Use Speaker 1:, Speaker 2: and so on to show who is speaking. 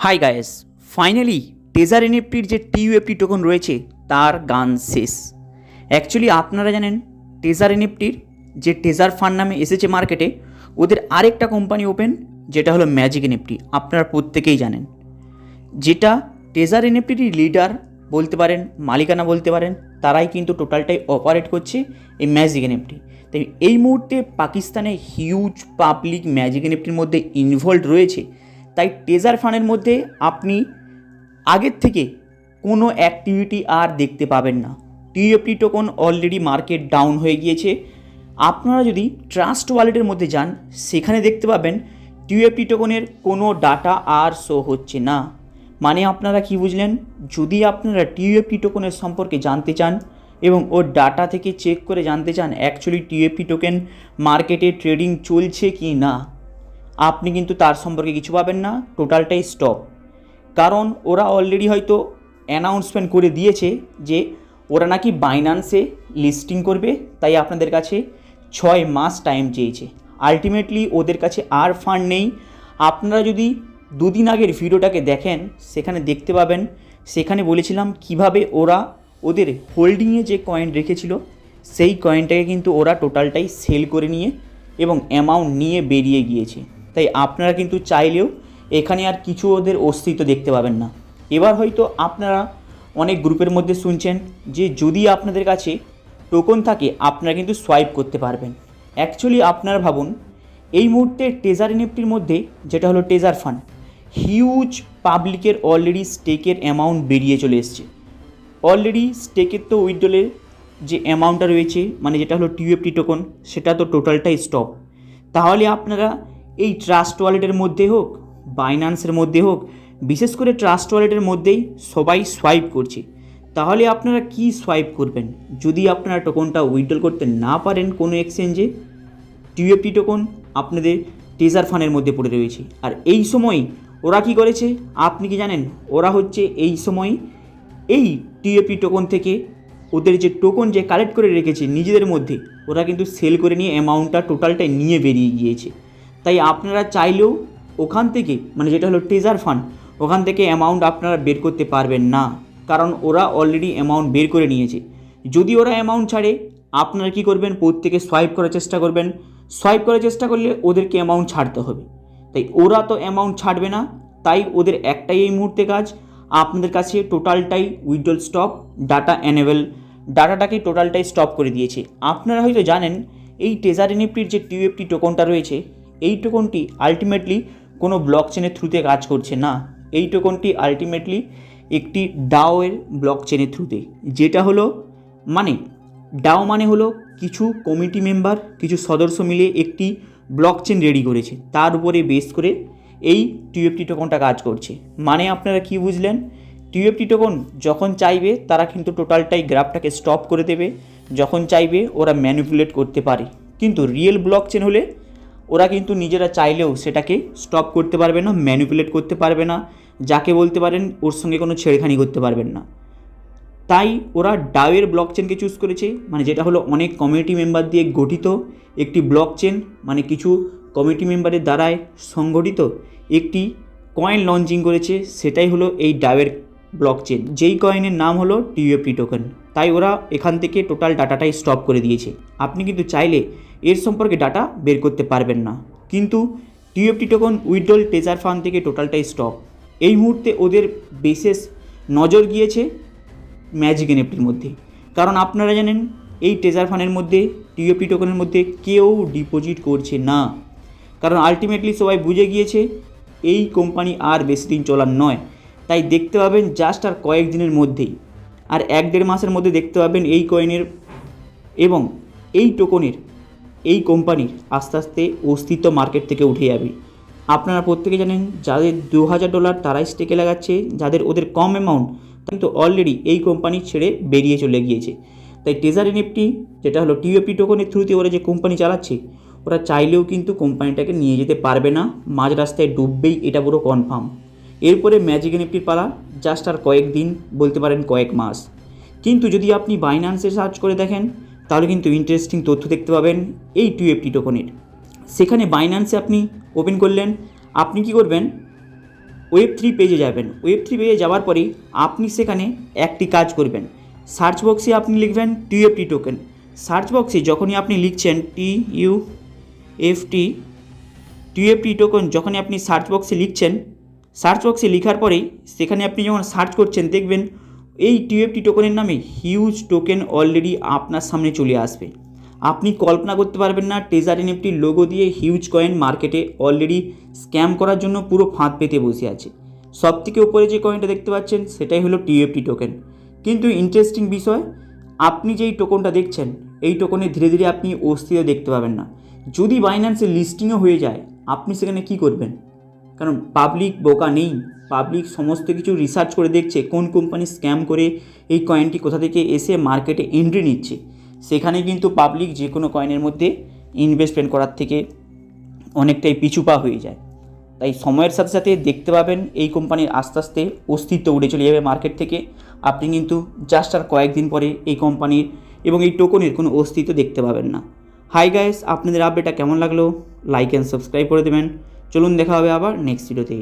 Speaker 1: High guys finally টেজার এনএফটির যে T U F T token রয়েছে, তার গান শেষ। অ্যাকচুয়ালি আপনারা জানেন টেজার এনএফটির যে টেজার ফান্ড নামে এসেছে মার্কেটে ওদের আরেকটা কোম্পানি ওপেন যেটা হলো ম্যাজিক এনএফটি আপনারা প্রত্যেকেই জানেন। যেটা টেজার এনএফটির লিডার বলতে পারেন, মালিকানা বলতে পারেন, তারাই কিন্তু টোটালটাই অপারেট করছে এই ম্যাজিক এনএফটি তাই এই মুহূর্তে পাকিস্তানে হিউজ পাবলিক ম্যাজিক এনএফটির মধ্যে ইনভলভ রয়েছে। তাই টেজার ফান্ডের মধ্যে আপনি আগের থেকে কোনো অ্যাক্টিভিটি আর দেখতে পাবেন না। TFT token already market down হয়ে গিয়েছে। আপনারা যদি ট্রাস্ট ওয়ালেটের মধ্যে যান, সেখানে দেখতে পাবেন টিএফটি টোকনের কোনো ডাটা আর শো হচ্ছে না। মানে আপনারা কি বুঝলেন? যদি আপনারা টিএফটি টোকনের সম্পর্কে জানতে চান এবং ওর ডাটা থেকে চেক করে জানতে চান actually T F T token মার্কেটে ট্রেডিং চলছে কি না আপনি কিন্তু তার সম্পর্কে কিছু পাবেন না, টোটালটাই স্টপ কারণ ওরা অলরেডি হয়তো অ্যানাউন্সমেন্ট করে দিয়েছে যে ওরা নাকি বাইনান্সে লিস্টিং করবে, তাই আপনাদের কাছে ছয় মাস টাইম চেয়েছে। আলটিমেটলি ওদের কাছে আর ফান্ড নেই। আপনারা যদি দুদিন আগের ভিডিওটাকে দেখেন, সেখানে দেখতে পাবেন, সেখানে বলেছিলাম কীভাবে ওরা ওদের হোল্ডিংয়ে যে কয়েন রেখেছিল, সেই কয়েনটাকে কিন্তু ওরা টোটালটাই সেল করে নিয়ে এবং অ্যামাউন্ট নিয়ে বেরিয়ে গিয়েছে। তাই আপনারা কিন্তু চাইলেও এখানে আর কিছু ওদের অস্তিত্ব দেখতে পাবেন না। এবার হয়তো আপনারা অনেক গ্রুপের মধ্যে শুনছেন যে যদি আপনাদের কাছে টোকন থাকে, আপনারা কিন্তু সোয়াইপ করতে পারবেন। অ্যাকচুয়ালি আপনারা ভাবুন, এই মুহূর্তে টেজার এনএফটির মধ্যে যেটা হলো টেজার ফান্ড হিউজ পাবলিকের অলরেডি স্টেকের অ্যামাউন্ট বেরিয়ে চলে এসছে। অলরেডি স্টেকের তো উইথড্রলের যে অ্যামাউন্টটা রয়েছে মানে যেটা হলো টিউএফটি টোকন সেটা তো টোটালটাই স্টপ তাহলে আপনারা এই ট্রাস্ট ওয়ালেটের মধ্যে হোক, বাইন্যান্সের মধ্যে হোক, বিশেষ করে ট্রাস্ট ওয়ালেটের মধ্যেই সবাই সোয়াইপ করছে। তাহলে আপনারা কি সোয়াইপ করবেন? যদি আপনারা টোকনটা উইথড্রল করতে না পারেন কোনো এক্সচেঞ্জে টিউএফটি টোকন আপনাদের টেজার ফানের মধ্যে পড়ে রয়েছে। আর এই সময় ওরা কি করেছে? আপনি কি জানেন? ওরা হচ্ছে এই সময় এই টিএপি টোকন থেকে ওদের যে টোকন যে কালেক্ট করে রেখেছে নিজেদের মধ্যে, ওরা কিন্তু সেল করে নিয়ে অ্যামাউন্টটা টোটালটাই নিয়ে বেরিয়ে গিয়েছে। তাই আপনারা চাইলেও ওখান থেকে মানে যেটা হলো ট্রেজার ফান্ড ওখান থেকে অ্যামাউন্ট আপনারা বের করতে পারবেন না। কারণ ওরা অলরেডি অ্যামাউন্ট বের করে নিয়েছে। যদি ওরা অ্যামাউন্ট ছাড়ে, আপনারা কী করবেন? প্রত্যেকে সোয়াইপ করার চেষ্টা করবেন। সোয়াইপ করার চেষ্টা করলে ওদেরকে অ্যামাউন্ট ছাড়তে হবে। তাই ওরা তো অ্যামাউন্ট ছাড়বে না, তাই ওদের একটাই এই মুহূর্তে কাজ। আপনাদের কাছে টোটালটাই উইথড্রল স্টপ ডাটা অ্যানেবেল ডাটাটাকে টোটালটাই স্টপ করে দিয়েছে। আপনারা হয়তো জানেন, এই টেজার এনএফটির যে টিউএফটি টোকনটা রয়েছে এই টোকনটি আলটিমেটলি কোনো ব্লক চেনের থ্রুতে কাজ করছে না। এই টোকনটি আলটিমেটলি একটি ডাওয়ের ব্লক চেনের থ্রুতে যেটা হলো মানে ডাও মানে হলো কিছু কমিটি মেম্বার কিছু সদস্য মিলে একটি ব্লক চেন রেডি করেছে। তার উপরে বেস করে এই টিউএফটি টোকনটা কাজ করছে। মানে আপনারা কি বুঝলেন? টিউএফটি টোকন যখন চাইবে, তারা কিন্তু টোটালটাই গ্রাফটাকে স্টপ করে দেবে। যখন চাইবে, ওরা ম্যানিপুলেট করতে পারে। কিন্তু রিয়েল ব্লক চেন হলে ওরা কিন্তু নিজেরা চাইলেও সেটাকে স্টপ করতে পারবে না ম্যানিপুলেট করতে পারবে না, যাকে বলতে পারেন ওর সঙ্গে কোনো ছেড়খানি করতে পারবেন না। তাই ওরা ডাওয়ের ব্লক চেনকে চুজ করেছে মানে যেটা হলো অনেক কমিউনিটি মেম্বার দিয়ে গঠিত একটি ব্লক চেন মানে কিছু কমিটি মেম্বারের দ্বারায় সংগঠিত একটি কয়েন লঞ্চিং করেছে, সেটাই হলো এই ডাওয়ের ব্লক চেন যেই কয়েনের নাম হলো টিউএফটি টোকেন তাই ওরা এখান থেকে টোটাল ডাটাটাই স্টপ করে দিয়েছে। আপনি কিন্তু চাইলে এর সম্পর্কে ডাটা বের করতে পারবেন না। কিন্তু টিউএফটি টোকন উইথড্রল টেজার ফান্ড থেকে টোটালটাই স্টপ এই মুহূর্তে ওদের বিশেষ নজর গিয়েছে ম্যাজিক এনএফটির মধ্যে। কারণ আপনারা জানেন, এই ট্রেজার ফান্ডের মধ্যে টিওপি টোকনের মধ্যে কেউ ডিপোজিট করছে না। কারণ আলটিমেটলি সবাই বুঝে গিয়েছে, এই কোম্পানি আর বেশি দিন চলার নয়। তাই দেখতে পাবেন জাস্ট আর কয়েক দিনের মধ্যেই। আর এক দেড় মাসের মধ্যে দেখতে পাবেন এই কয়েনের এবং এই টোকনের এই কোম্পানির আস্তে আস্তে অস্তিত্ব মার্কেট থেকে উঠে যাবে। আপনারা প্রত্যেকে জানেন, যাদের দু হাজার ডলার তারাই স্টেকে লাগাচ্ছে, যাদের ওদের কম অ্যামাউন্ট কিন্তু অলরেডি এই কোম্পানি ছেড়ে বেরিয়ে চলে গিয়েছে। তাই টেজার এনএফটি যেটা হলো টিওপি টোকনের থ্রুতে ওরা যে কোম্পানি চালাচ্ছে, ওরা চাইলেও কিন্তু কোম্পানিটাকে নিয়ে যেতে পারবে না, মাঝ রাস্তায় ডুববেই এটা পুরো কনফার্ম এরপরে ম্যাজিক এনএফটির পালা জাস্ট আর কয়েক দিন, বলতে পারেন কয়েক মাস। কিন্তু যদি আপনি বাইন্যান্সে সার্চ করে দেখেন, তাহলে কিন্তু ইন্টারেস্টিং তথ্য দেখতে পাবেন এই টিউএফটি টোকনের সেখানে বাইন্যান্সে আপনি ওপেন করলেন, আপনি কি করবেন? ওয়েব থ্রি পেজে যাবেন। ওয়েব থ্রি পেজে যাওয়ার পরেই আপনি সেখানে একটি কাজ করবেন। সার্চ বক্সে আপনি লিখবেন টিএফটি টোকেন সার্চ বক্সে যখনই আপনি লিখছেন T U F T TFT token যখনই আপনি সার্চ বক্সে লিখছেন সার্চ বক্সে লেখার পরেই সেখানে আপনি যখন সার্চ করছেন, দেখবেন এই টিএফটি টোকেনের নামে হিউজ টোকেন অলরেডি আপনার সামনে চলে আসবে। আপনি কল্পনা করতে পারবেন না টেজার এনএফটির লোগো দিয়ে হিউজ কয়েন মার্কেটে অলরেডি স্ক্যাম করার জন্য পুরো ফাঁদ পেতে বসে আছে। সব থেকে উপরে যে কয়েনটা দেখতে পাচ্ছেন, সেটাই হলো টিএফটি টোকেন কিন্তু ইন্টারেস্টিং বিষয়, আপনি যেই টোকনটা দেখছেন, এই টোকনে ধীরে ধীরে আপনি অস্থির দেখতে পাবেন না। যদি বাইন্যান্সে লিস্টিংও হয়ে যায়, আপনি সেখানে কি করবেন? কারণ পাবলিক বোকা নেই। পাবলিক সমস্ত কিছু রিসার্চ করে দেখছে, কোন কোম্পানি স্ক্যাম করে এই কয়েনটি কোথা থেকে এসে মার্কেটে এন্ট্রি নিচ্ছে। সেখানে কিন্তু পাবলিক যে কোনো কয়েনের মধ্যে ইনভেস্টমেন্ট করার থেকে অনেকটাই পিছু পা হয়ে যায়। তাই সময়ের সাথে সাথে দেখতে পাবেন এই কোম্পানির আস্তে আস্তে অস্তিত্ব উঠে চলে যাবে মার্কেট থেকে। আপনি কিন্তু জাস্ট আর কয়েকদিন পরে এই কোম্পানির এবং এই টোকনের কোনো অস্তিত্ব দেখতে পাবেন না। হাই গাইস আপনাদের আপডেটটা কেমন লাগল? লাইক অ্যান্ড সাবস্ক্রাইব করে দেবেন। চলুন দেখা হবে আবার নেক্সট ভিডিওতে